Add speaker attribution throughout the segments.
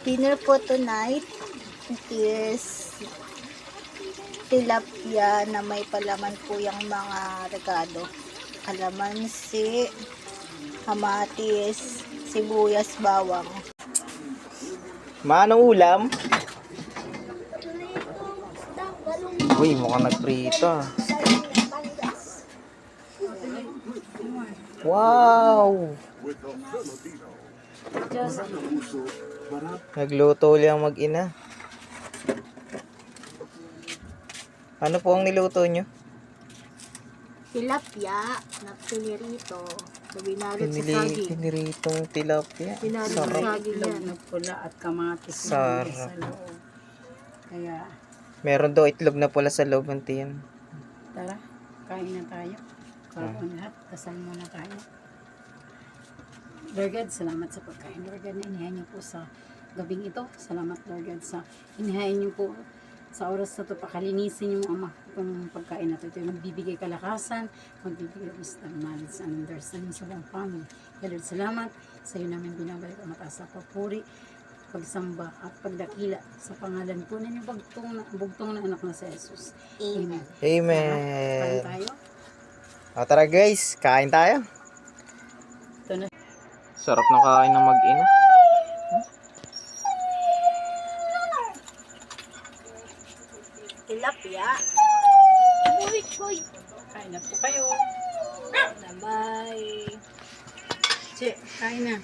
Speaker 1: dinner po tonight is tilapia na may palaman po yung mga regado. Kalamansi, kamatis, sibuyas, bawang.
Speaker 2: Manong ulam? Uy, mukhang nagprito ah. Wow! Nagluto lang mag-ina. Ano po ang niluto nyo?
Speaker 1: Tilapia na pinirito. Binalit sa
Speaker 2: Pinili,
Speaker 1: saging.
Speaker 2: piniritong tilapia.
Speaker 1: Binalit sa saging yan.
Speaker 3: na pula at kamatis na
Speaker 2: Sarap.
Speaker 3: sa loob. Kaya,
Speaker 2: Meron daw itlog na pula sa loob ng tiyan.
Speaker 3: tara, kain na tayo. Kapon lahat, kasal muna tayo. Lord God, salamat sa pagkain. Lord God, na inihain niyo po sa gabing ito. Salamat, Lord God, sa inihain niyo po sa oras na ito, pakalinisin niyo, Ama, itong pagkain na ito. Ito yung magbibigay kalakasan, magbibigay wisdom, knowledge, and understanding sa buong family. Kaya Lord, salamat sa iyo namin binabalik ang mataas na papuri, pagsamba at pagdakila sa pangalan po ninyo bugtong na, bugtong na anak na sa Jesus. Amen. Kain
Speaker 2: Amen.
Speaker 3: tayo.
Speaker 2: O tara guys, kain tayo.
Speaker 3: Ito na.
Speaker 2: Sarap na kain ng mag-ina.
Speaker 1: Tilapia. Uy, uy.
Speaker 3: Kain na po kayo.
Speaker 1: May
Speaker 3: Che, kain na.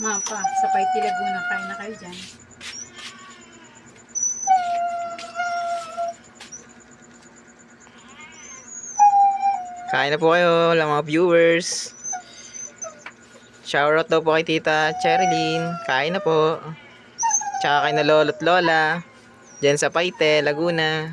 Speaker 3: Mapa, sa Paiti Laguna, kain na kayo dyan.
Speaker 2: Kain na po kayo, lang mga viewers. Shoutout daw po kay Tita Cherilyn. Kain na po. Tsaka kay na lolo't lola. Diyan sa Paite, Laguna.